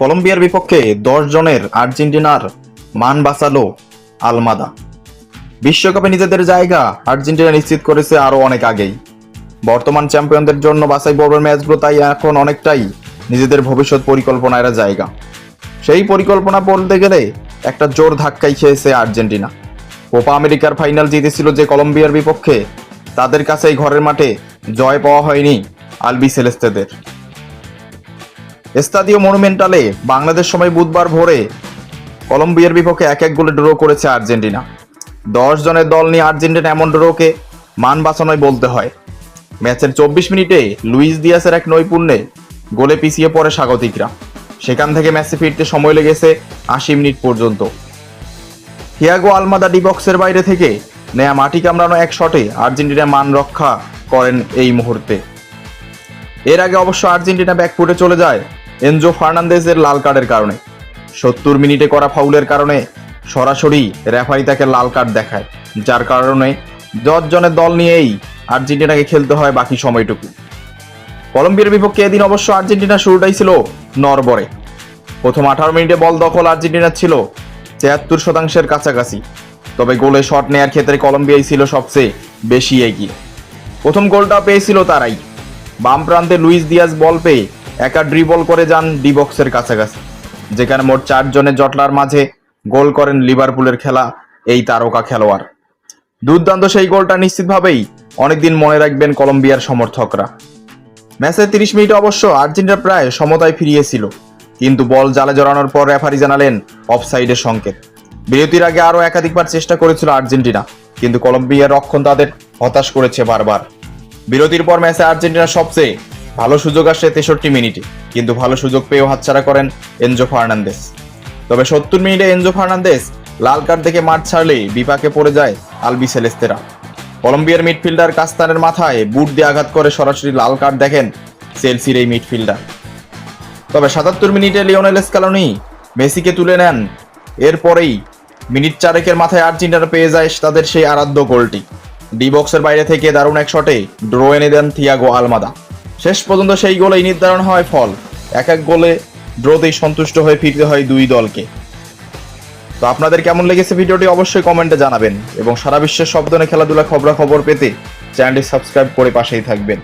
কলম্বিয়ার বিপক্ষে দশ জনের আর্জেন্টিনার মান বাঁচালো আলমাদা। বিশ্বকাপে নিজেদের জায়গা আর্জেন্টিনা নিশ্চিত করেছে আরও অনেক আগেই। বর্তমান চ্যাম্পিয়নদের জন্য বাছাই পর্বের ম্যাচগুলো তাই এখন অনেকটাই নিজেদের ভবিষ্যৎ পরিকল্পনার জায়গা। সেই পরিকল্পনা বলতে গেলে একটা জোর ধাক্কাই খেয়েছে আর্জেন্টিনা। কোপা আমেরিকার ফাইনাল জিতেছিল যে কলম্বিয়ার বিপক্ষে, তাদের কাছে এই ঘরের মাঠে জয় পাওয়া হয়নি আলবি সেলেস্তেদের। এস্তাদিও মনুমেন্টালে বাংলাদেশ সময় বুধবার ভোরে কলম্বিয়ার বিপক্ষে এক এক গোলে ড্র করেছে আর্জেন্টিনা। দশ জনের দল নিয়ে আর্জেন্টিনা এমন ড্রকে মান বাঁচানোই বলতে হয়। ম্যাচের চব্বিশ মিনিটে লুইস দিয়াসের এক নৈপুণ্যে গোলে পিছিয়ে পড়ে স্বাগতিকরা। সেখান থেকে ম্যাচে ফিরতে সময় লেগেছে আশি মিনিট পর্যন্ত। হিয়াগো আলমাদা ডিবক্সের বাইরে থেকে নেয়া মাটি কামড়ানো এক শটে আর্জেন্টিনা মান রক্ষা করেন এই মুহূর্তে। এর আগে অবশ্য আর্জেন্টিনা ব্যাকফুটে চলে যায় এনজো ফার্নান্দেজের লাল কার্ডের কারণে। সত্তর মিনিটে করা ফাউলের কারণে সরাসরি রেফারি তাকে লাল কার্ড দেখায়, যার কারণে দশ জনের দল নিয়েই আর্জেন্টিনাকে খেলতে হয় বাকি সময়টুকু। কলম্বিয়ার বিপক্ষে এদিন অবশ্য আর্জেন্টিনার শুরুটাই ছিল নরবরে। প্রথম আঠারো মিনিটে বল দখল আর্জেন্টিনার ছিল ছিয়াত্তর শতাংশের কাছাকাছি। তবে গোলে শট নেয়ার ক্ষেত্রে কলম্বিয়াই ছিল সবচেয়ে বেশি এগিয়ে। প্রথম গোলটা পেয়েছিল তারাই। বাম প্রান্তে লুইস দিয়াস বল পেয়ে একা ড্রিবল করে যান ডিবক্সের কাছাকাছি। যেখানে মোট চারজনের জটলার মাঝে গোল করেন লিভারপুলের খেলা এই তারকা খেলোয়াড়। দুর্দান্ত সেই গোলটা নিশ্চিতভাবেই অনেকদিন মনে রাখবেন কলম্বিয়ার সমর্থকরা। ম্যাচের তিরিশ মিনিটে অবশ্য আর্জেন্টিনা প্রায় সমতায় ফিরিয়েছিল, কিন্তু বল জালে জড়ানোর পর রেফারি জানালেন অফসাইডের সংকেত। বিরতির আগে আরও একাধিকবার চেষ্টা করেছিল আর্জেন্টিনা, কিন্তু কলম্বিয়ার রক্ষণ তাদের হতাশ করেছে বারবার। বিরতির পর ম্যাচে আর্জেন্টিনার সবচেয়ে ভালো সুযোগ আসে তেষট্টি মিনিটে, কিন্তু ভালো সুযোগ পেয়েও হাতছাড়া করেন এনজো ফার্নান্দেস তবে সত্তর মিনিটে এনজো ফার্নান্দেস লাল কার্ড দেখে মাঠ ছাড়লেই বিপাকে পড়ে যায় আলবি সেলেস্তেরা। কলম্বিয়ার মিডফিল্ডার কাস্তানের মাথায় বুট দিয়ে আঘাত করে সরাসরি লাল কার্ড দেখেন চেলসির এই মিডফিল্ডার। তবে সাতাত্তর মিনিটে লিওনেল স্কালোনি মেসিকে তুলে নেন। এরপরেই মিনিট চারেকের মাথায় আর্জেন্টিনা পেয়ে যায় তাদের সেই আরাধ্য গোলটি। ডি বক্সের বাইরে থেকে দারুণ এক শটে ড্র এনে দেন থিয়াগো আলমাদা। শেষ পর্যন্ত সেই গোলেই নির্ধারণ হয় ফল। এক এক গোলে ড্রতেই সন্তুষ্ট হয়ে ফিরতে হয় দুই দলকে। তো আপনাদের কেমন লেগেছে ভিডিওটি অবশ্যই কমেন্টে জানাবেন এবং সারা বিশ্বের সব ধরনের খেলাধুলা খবরাখবর পেতে চ্যানেলটি সাবস্ক্রাইব করে পাশেই থাকবেন।